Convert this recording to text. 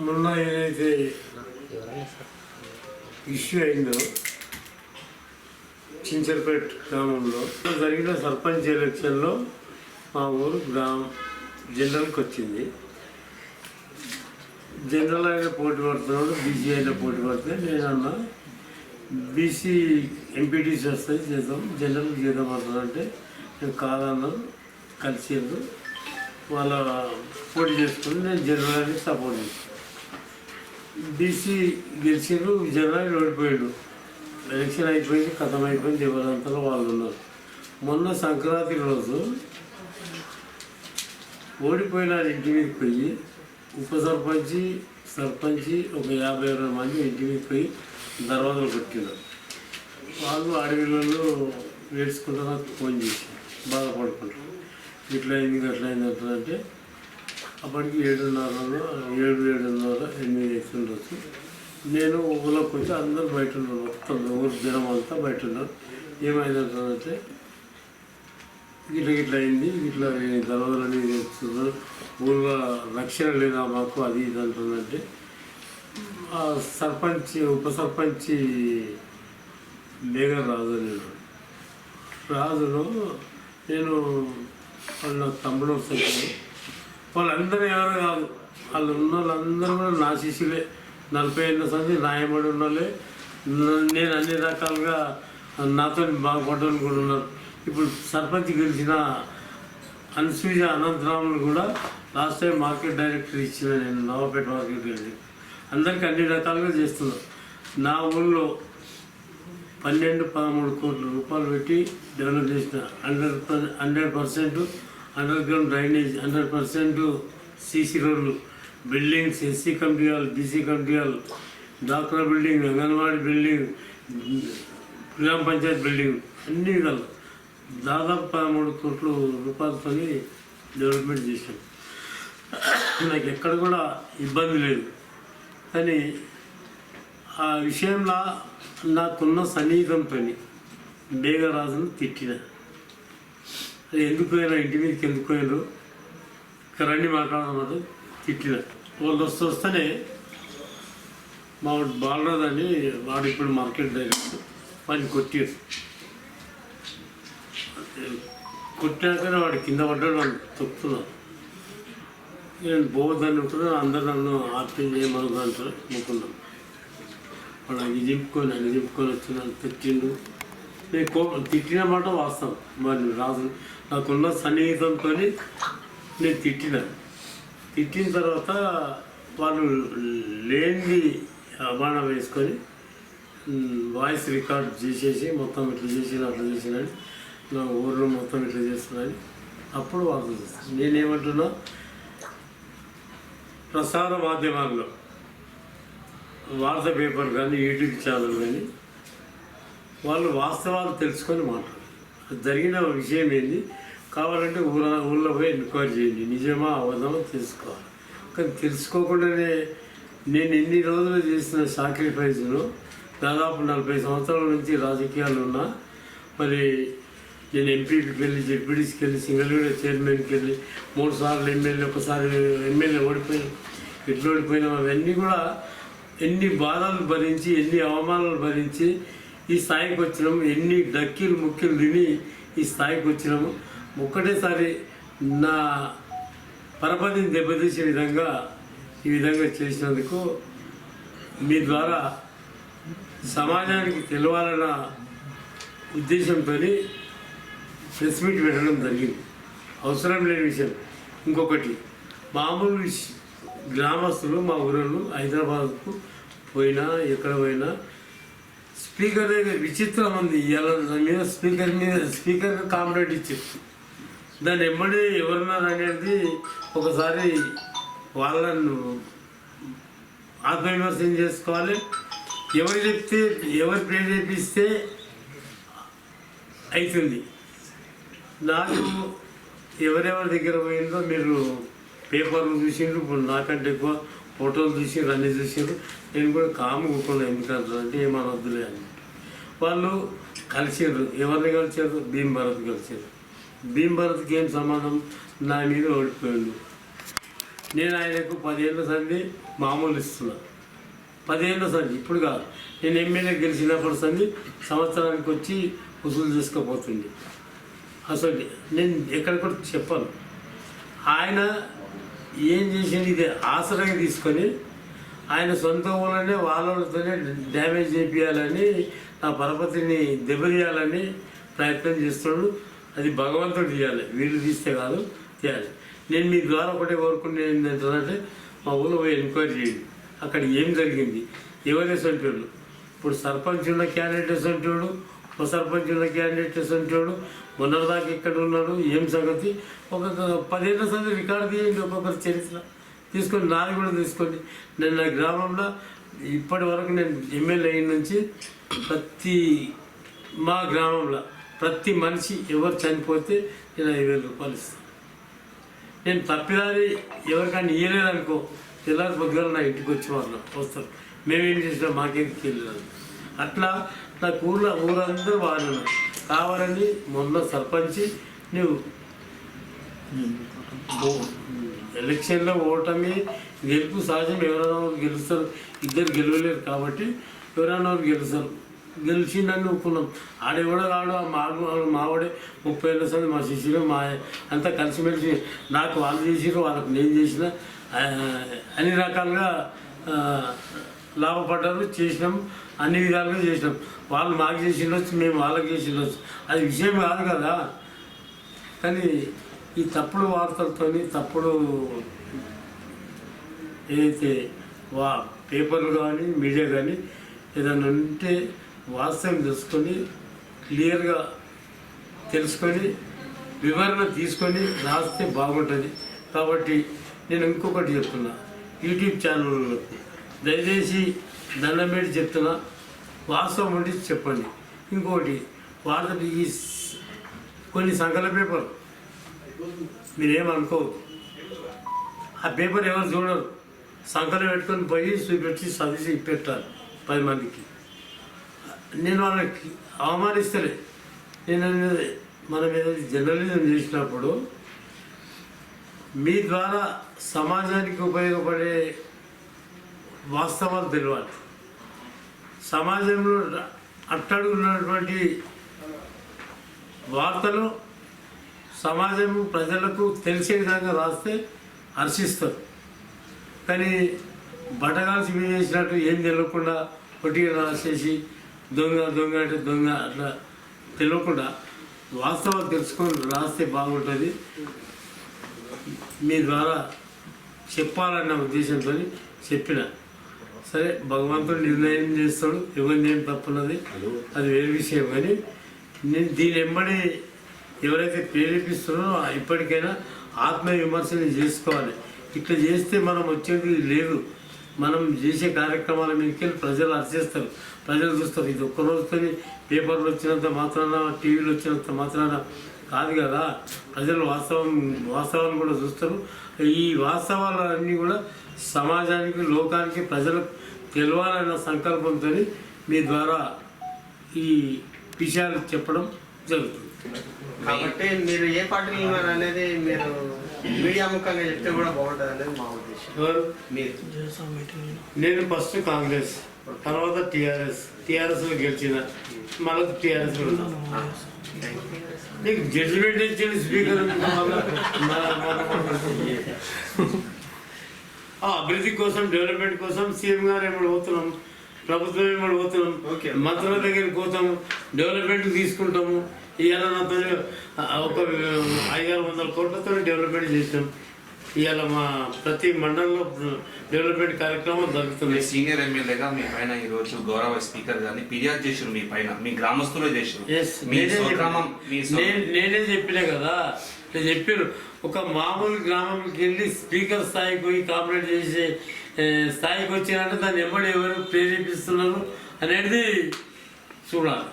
మొన్న ఏదైతే ఇష్యూ అయిందో చించర్పేట్ గ్రామంలో జరిగిన సర్పంచ్ ఎలక్షన్లో మా ఊరు గ్రామం జనరల్కి వచ్చింది. జనరల్ అయిన పోటీ పడుతున్నాడు బీసీ అయిన పోటీ పడుతుంది నేను అన్నా బీసీ ఎంపీటీసీ వస్తాయి చేద్దాం. జనరల్ చేద్దాం అంటారంటే నేను కాదన్నా కలిసిండు వాళ్ళ పోటీ చేసుకుని నేను జనరల్ని సపోర్ట్ చేస్తాను. బీసీ గెలిచిండ్రు జనరల్ ఓడిపోయాడు ఎలక్షన్ అయిపోయింది కథం అయిపోయింది ఎవరంతలో వాళ్ళు ఉన్నారు. మొన్న సంక్రాంతి రోజు ఓడిపోయిన ఇంటి మీదకి పోయి ఉప సర్పంచి సర్పంచి ఒక యాభై అరవై మంది ఇంటి మీదకి పోయి దర్వాజలు కొట్టినారు వాళ్ళు అడవిలలో వేసుకుంటారు నాకు ఫోన్ చేసి బాధపడుకుంటారు. ఇట్లా అయింది అట్లా అయింది అంటే అప్పటికి ఏడున్నరలో ఏడు ఏడున్నర ఎనిమిది అవుతుండొచ్చు నేను ఊళ్ళోకి వచ్చి అందరూ బయట ఉన్నారు మొత్తం ఊరు జనం అంతా బయట ఉన్నారు. ఏమైందంటే ఇట్లా ఇట్లా అయింది ఇట్లా దళాలని చేస్తున్నారు ఊళ్ళో రక్షణ లేదా మాకు అది ఇది అంటుందంటే సర్పంచ్ ఉప సర్పంచ్ మేఘర్ రాజు నేను రాజును నేను వాళ్ళ తమ్ముడు వస్తాను వాళ్ళందరూ ఎవరు కాదు. వాళ్ళు ఉన్న వాళ్ళందరూ కూడా నా శిష్యులే. నలభై ఏళ్ళ సంది నాయమడి ఉన్న వాళ్ళే. నేను అన్ని రకాలుగా నాతో బాగుపడ్డాను కూడా ఉన్నారు. ఇప్పుడు సర్పంచ్ గెలిచిన అన్సూజ అనంతరాములు కూడా లాస్ట్ టైం మార్కెట్ డైరెక్టర్ ఇచ్చిన నేను నవాపేట మార్కెట్ డైరెక్టర్ అందరికీ అన్ని రకాలుగా చేస్తున్నారు నా ఊళ్ళో పన్నెండు పదమూడు కోట్ల రూపాయలు పెట్టి డెవలప్ చేసిన hundred hundred percent underground drainage hundred percent CC రోడ్లు బిల్డింగ్స్ ఎస్సీ కమిటీ వాళ్ళు BC committee hall doctor building anganwadi building గ్రామ పంచాయత్ బిల్డింగ్ అన్ని విధాలు దాదాపు పదమూడు కోట్ల రూపాయలతో డెవలప్మెంట్ చేశాం. నాకు ఎక్కడ కూడా ఇబ్బంది లేదు. కానీ ఆ విషయంలో నాకున్న సన్నిహితంతో బేగరాజును తిట్టిన. అది ఎందుకు పోయినా ఇంటి మీదకి ఎందుకు పోయినారు? ఇక్కడ రండి మాట్లాడమన్నది తిట్టిన. వాళ్ళు వస్తూ వస్తేనే మా బాలరాజు అని వాడు ఇప్పుడు మార్కెట్ దగ్గర వాడిని కొట్టారు. కొట్టాకనే వాడు కింద పడ్డాడు వాడు తొక్కుతున్నాను నేను పోవద్దని ఉంటుందో అందరు నన్ను ఆర్టీ చేయమని అంటారు ముక్కున్నాను వాడు అది చింపుకొని అది చింపుకొని వచ్చి నన్ను తిట్టిండు. నేను కో తిట్టిన మాట వాస్తవం. మరి రాజు నాకున్న సన్నిహితంతో నేను తిట్టిన. తిట్టిన తర్వాత వాళ్ళు లేనిది అబాణం వేసుకొని వాయిస్ రికార్డ్ చేసేసి మొత్తం ఇట్లా చేసిన అట్లా చేసినని నా ఊర్లో మొత్తం ఇట్లా చేస్తున్నాను అప్పుడు వాళ్ళు నేనేమంటున్నా ప్రసార మాధ్యమాల్లో వార్త పేపర్ కానీ యూట్యూబ్ ఛానల్ కానీ వాళ్ళు వాస్తవాలు తెలుసుకొని మాట్లాడారు. జరిగిన విషయం ఏంది? కావాలంటే ఊర ఊళ్ళో పోయి ఎన్క్వైరీ చేయండి. నిజమా అవదామో తెలుసుకోవాలి. కానీ తెలుసుకోకుండానే నేను ఎన్ని రోజులు చేసిన సాక్రిఫైస్ను దాదాపు నలభై సంవత్సరాల నుంచి రాజకీయాలు ఉన్నా మరి నేను ఎంపీకి వెళ్ళి జెడ్పీడీస్కి వెళ్ళి సింగల్గూడ చైర్మన్కి వెళ్ళి మూడు సార్లు ఎమ్మెల్యే ఒకసారి ఎమ్మెల్యే ఓడిపోయాను. ఎట్లా ఓడిపోయినాం? అవన్నీ కూడా ఎన్ని బాధలు భరించి ఎన్ని అవమానాలు భరించి ఈ స్థాయికి వచ్చినాము ఎన్ని డక్కీలు ముక్కీలు తిని ఈ స్థాయికి వచ్చినాము. ఒక్కటేసారి నా పరపతిని దెబ్బతీసే విధంగా ఈ విధంగా చేసినందుకు మీ ద్వారా సమాజానికి తెలవాలన్న ఉద్దేశంతో ప్రెస్ మీట్ పెట్టడం జరిగింది. అవసరం లేని విషయం. ఇంకొకటి మామూలు గ్రామస్తులు మా ఊరిలో హైదరాబాద్కు పోయినా ఎక్కడ పోయినా స్పీకర్ విచిత్రం ఉంది. ఇలా దాని మీద స్పీకర్ మీద స్పీకర్ కాంప్లైంట్ ఇచ్చారు. దాన్ని ఎమ్మడి ఎవరున్నారు అనేది ఒకసారి వాళ్ళను ఆత్మవిమర్శనం చేసుకోవాలి. ఎవరు చెప్తే ఎవరు ప్రేరేపిస్తే అవుతుంది నాకు ఎవరెవరి దగ్గర పోయిందో మీరు పేపర్లు చూసిండ్రు ఇప్పుడు నాకంటే ఎక్కువ ఫోటోలు చూసిండ్రు అన్నీ చూసిండ్రు. నేను కూడా కాము కూకున్నా ఎందుకంటే అంటే ఏమనొద్దులే అని. వాళ్ళు కలిసిండ్రు ఎవరిని కలిసారు భీమ్ భరత్ కలిసారు భీమ్ భరత్కి ఏం సమానం నా మీద ఓడిపోయిండు. నేను ఆయనకు పదిహేళ్ళ సంది మామూలు ఇస్తున్నా. పదిహేళ్ళ సంది ఇప్పుడు కాదు. నేను ఎమ్మెల్యే గెలిచినప్పుడు సంది సంవత్సరానికి వచ్చి వసూలు చేసుకోపోతుంది అసలు నేను ఎక్కడ కూడా చెప్పాను. ఆయన ఏం చేసింది ఇది ఆసరాగా తీసుకొని ఆయన సొంత ఊళ్ళనే వాళ్ళతోనే డ్యామేజ్ చేయించాలని నా పరపతిని దెబ్బతీయాలని ప్రయత్నం చేస్తున్నాడు. అది భగవంతుడు తీయాలి వీళ్ళు తీస్తే కాదు తీయాలి. నేను మీ ద్వారా ఒకటే కోరుకునే ఏంటంటే మా ఊళ్ళో పోయి ఎంక్వైరీ చేయండి. అక్కడ ఏం జరిగింది? ఎవరే సొంటోళ్ళు ఇప్పుడు సర్పంచ్ ఉన్న క్యాండిడేట్స్ అంటాడు ఉప సర్పంచ్ ఉన్న క్యాండిడేట్స్ అంటాడు మొన్నటిదాకా ఇక్కడ ఉన్నాడు ఏం సంగతి? ఒక్కొక్క పదిహేను సంగతి రికార్డు తీయండి ఒక్కొక్కరి చరిత్ర. తీసుకొని నాది కూడా తీసుకోండి నేను నా గ్రామంలో ఇప్పటి వరకు నేను ఎమ్మెల్యే అయిన నుంచి ప్రతి మా గ్రామంలో ప్రతి మనిషి ఎవరు చనిపోతే నేను ఐదు వేల రూపాయలు ఇస్తాను నేను తప్పిదారి ఎవరికైనా ఇయ్యలేదనుకో తెల్లారి పొద్దున నా ఇంటికి వచ్చి వాళ్ళు వస్తారు. మేమేం చేసినా మాకేది తెలియదు. అట్లా నాకు ఊళ్ళో ఊరందరూ బాగానే ఉన్నారు. కావాలని మొన్న సర్పంచి నువ్వు ఎలక్షన్లో ఓటమి గెలుపు సహజం ఎవరైనా ఒకరు గెలుస్తారు. ఇద్దరు గెలవలేరు కాబట్టి ఎవరైనా ఒకరు గెలుస్తారు. గెలిచిందని ఒప్పుకున్నాం. ఆడెవడో కాడు ఆ మావాడే ముప్పై ఏళ్ళ సంది మా శిష్యులు మా అంతా కలిసిమెలిసి నాకు వాళ్ళు చేసిరు వాళ్ళకి నేను చేసిన అన్ని రకాలుగా లాభపడ్డారు చేసినాం. అన్ని విధాలుగా చేసినాం. వాళ్ళు మాకు చేసిండొచ్చు మేము వాళ్ళకి చేసిండొచ్చు అది విషయం కాదు కదా. కానీ ఈ తప్పుడు వార్తలతోని తప్పుడు ఏదైతే వా పేపర్లు కానీ మీడియా కానీ ఏదైనా ఉంటే వాస్తవం తెలుసుకొని క్లియర్గా తెలుసుకొని వివరణ తీసుకొని రాస్తే బాగుంటుంది. కాబట్టి నేను ఇంకొకటి చెప్తున్నా. యూట్యూబ్ ఛానళ్ళకు దయచేసి దండం పెట్టి చెప్తున్నా. వాస్తవం ఉండి చెప్పండి. ఇంకోటి వార్తలు ఈ కొన్ని సంకల పేపర్. మీరేమనుకోవద్దు ఆ పేపర్ ఎవరు చూడరు. సంకలం పెట్టుకొని పోయి చూపెట్టి చదివి పెట్టాలి పది మందికి. నేను వాళ్ళకి అవమానిస్తలే. నేను అనేది మనం ఏదైతే జర్నలిజం చేసినప్పుడు మీ ద్వారా సమాజానికి ఉపయోగపడే వాస్తవాలు తెలియాలి. సమాజంలో అట్టడుగున్నటువంటి వార్తలు సమాజం ప్రజలకు తెలిసే విధంగా రాస్తే హర్షిస్తారు. కానీ బటగాల్సి మీద చేసినట్టు ఏం తెలియకుండా పొట్టిగా రాసేసి దొంగ దొంగ అంటే దొంగ అట్లా తెలియకుండా వాస్తవం తెలుసుకొని రాస్తే బాగుంటుంది. మీ ద్వారా చెప్పాలన్న ఉద్దేశంతో చెప్పిన. సరే భగవంతుడు నిర్ణయం చేస్తాడు. ఎవరిని ఏం తప్పున్నది అది వేరే విషయం. కానీ నేను దీని వెంబడి ఎవరైతే ప్రేరేపిస్తున్నారో ఇప్పటికైనా ఆత్మ విమర్శన చేసుకోవాలి. ఇట్లా చేస్తే మనం వచ్చేది లేదు. మనం చేసే కార్యక్రమాల మీదకి ప్రజలు అర్చిస్తారు. ప్రజలు చూస్తారు ఇది ఒక్క రోజుతోని పేపర్లు వచ్చినంత మాత్రాన టీవీలు వచ్చినంత మాత్రాన కాదు కదా. ప్రజలు వాస్తవం వాస్తవాన్ని కూడా చూస్తారు. ఈ వాస్తవాలన్నీ కూడా సమాజానికి లోకానికి ప్రజలకు తెలవాలన్న సంకల్పంతో మీ ద్వారా ఈ విషయాలు చెప్పడం జరుగుతుంది. కాబట్టి మీరు ఏ పార్టీలో ఉన్నారు అనేది మీరు మీడియా ముఖంగా చెప్తే కూడా బాగుంటుంది అనేది మా ఉద్దేశం. నేను ఫస్ట్ కాంగ్రెస్. తర్వాత టీఆర్ఎస్ టీఆర్ఎస్లో గెలిచిన మళ్ళీ టీఆర్ఎస్లో ఉన్నా. నీకు జడ్జిమెంట్ ఇచ్చిన స్పీకర్ అభివృద్ధి కోసం డెవలప్మెంట్ కోసం సీఎం గారు ఏమో పోతున్నాం? ప్రభుత్వం ఏమో పోతున్నాం. మంత్రుల దగ్గరికి పోతాము. డెవలప్మెంట్ తీసుకుంటాము. ఇవాళ ఒక ఐదారు వందల కోట్లతో డెవలప్మెంట్ చేసినాం ఇవాళ మా ప్రతి మండలంలో డెవలప్మెంట్ కార్యక్రమం జరుగుతుంది. సీనియర్ ఎమ్మెల్యేగా మీ పైన ఈ రోజు గౌరవ స్పీకర్ గారిని ఫిర్యాదు చేసారు మీ పైన. మీ గ్రామస్తులే మీ నేనే చెప్పిన. కదా? నేను చెప్పాను ఒక మామూలు గ్రామంకి వెళ్ళి స్పీకర్ స్థాయికి పోయి కాంప్లైంట్ చేసే స్థాయికి వచ్చినంటే దాన్ని ఎవరు ఎవరు ప్రేరేపిస్తున్నారు అనేది చూడాలి.